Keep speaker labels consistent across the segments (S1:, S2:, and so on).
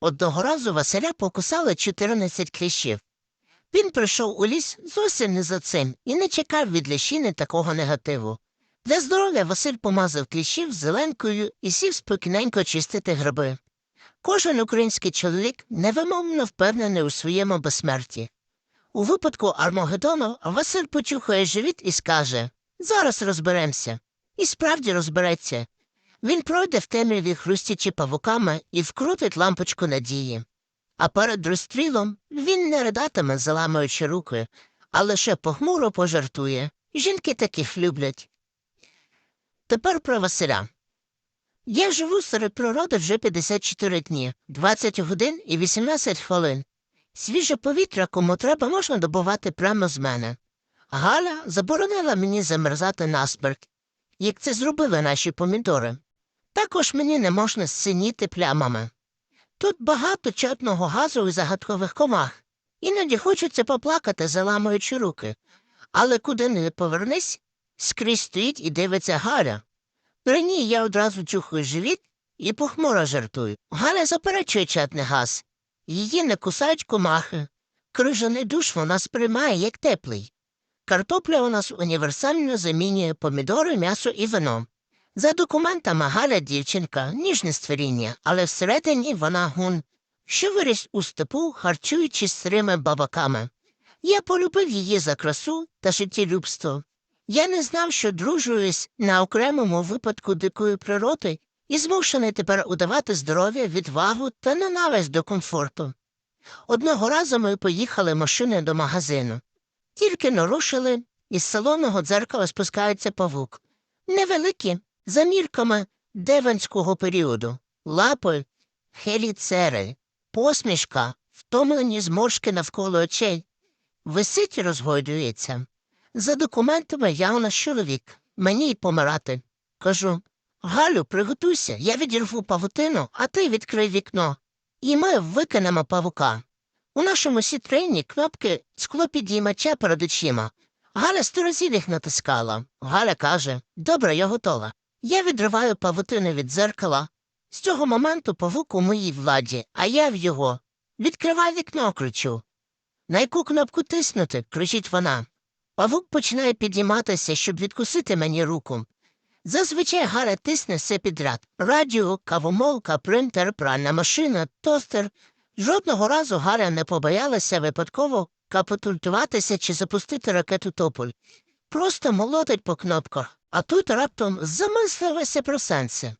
S1: Одного разу Василя покусали 14 кліщів. Він прийшов у ліс зовсім не за цим і не чекав від ліщини такого негативу. Для здоров'я Василь помазав кліщів зеленкою і сів спокійненько чистити гриби. Кожен український чоловік невимовно впевнений у своєму безсмерті. У випадку Армагеддону Василь почухає живіт і скаже Зараз розберемося. І справді розбереться. Він пройде в темряві хрустячи павуками і вкрутить лампочку надії. А перед розстрілом він не ридатиме, заламуючи руки, а лише похмуро пожартує. Жінки таких люблять. Тепер про Василя. Я живу серед природи вже 54 дні, 20 годин і 18 хвилин. Свіже повітря, кому треба, можна добувати прямо з мене. Галя заборонила мені замерзати насмерть, як це зробили наші помідори. Також мені не можна синіти плямами. Тут багато чорного газу і загадкових комах. Іноді хочеться поплакати, заламуючи руки. Але куди не повернись, скрізь стоїть і дивиться Галя. При ній я одразу чухаю живіт і похмуро жартую. Галя заперечує чатний газ. Її не кусають комахи. Крижаний душ вона сприймає як теплий. Картопля у нас універсально замінює помідори, м'ясо і вино. За документами Галя дівчинка, ніжне створіння, але всередині вона гун, що виріс у степу, харчуючись сирими бабаками. Я полюбив її за красу та життєлюбство. Я не знав, що дружуюсь на окремому випадку дикої природи і змушений тепер удавати здоров'я, відвагу та ненависть до комфорту. Одного разу ми поїхали машиною до магазину. Тільки нарушили, із салонного дзеркала спускається павук. Невеликі, за мірками деванського періоду, лапи, хеліцери, посмішка, втомлені зморшки навколо очей. Висить і розгойдується. За документами я у нас чоловік, мені й помирати. Кажу Галю, приготуйся, я відірву павутину, а ти відкрий вікно. І ми викинемо павука. У нашому сітрейні кнопки склопідіймача перед очима. Галя сто разів їх натискала. Галя каже Добре, я готова. Я відриваю павутину від дзеркала. З цього моменту павук у моїй владі, а я в його. Відкривай вікно, кричу. На яку кнопку тиснути? кричить вона. Павук починає підійматися, щоб відкусити мені руку. Зазвичай Галя тисне все підряд радіо, кавомолка, принтер, пральна машина, тостер. Жодного разу Галя не побоялася випадково капітультуватися чи запустити ракету тополь. Просто молотить по кнопках, а тут раптом замислилася про сенси.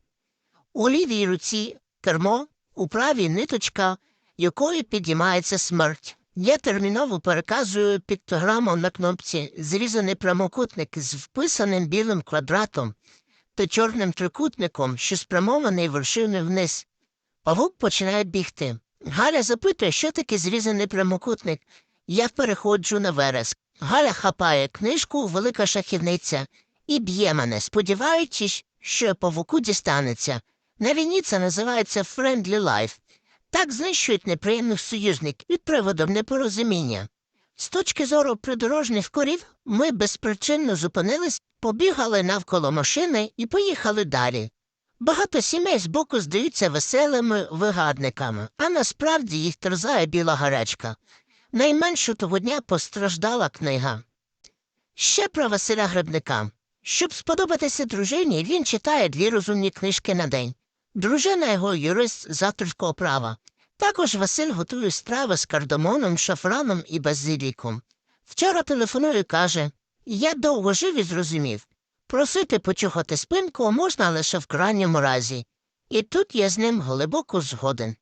S1: У лівій руці кермо, у правій ниточка, якою підіймається смерть. Я терміново переказую піктограму на кнопці зрізаний прямокутник з вписаним білим квадратом та чорним трикутником, що спрямований вершиною вниз. Павук починає бігти. Галя запитує, що таке зрізаний прямокутник. Я переходжу на вереск. Галя хапає книжку, велика шахівниця, і б'є мене, сподіваючись, що павуку дістанеться. На війні це називається «friendly life». Так знищують неприємних союзників від приводу непорозуміння. З точки зору придорожних корів ми безпричинно зупинились, побігали навколо машини і поїхали далі. Багато сімей збоку здаються веселими вигадниками, а насправді їх терзає біла гарячка. Найменшу того дня постраждала книга. Ще про Василя Гребника. Щоб сподобатися дружині, він читає дві розумні книжки на день. Дружина його юрист з авторського права. Також Василь готує страви з кардамоном, шафраном і базиліком. Вчора телефонує і каже Я довго жив і зрозумів. Просити почухати спинку можна лише в крайньому разі. І тут я з ним глибоко згоден.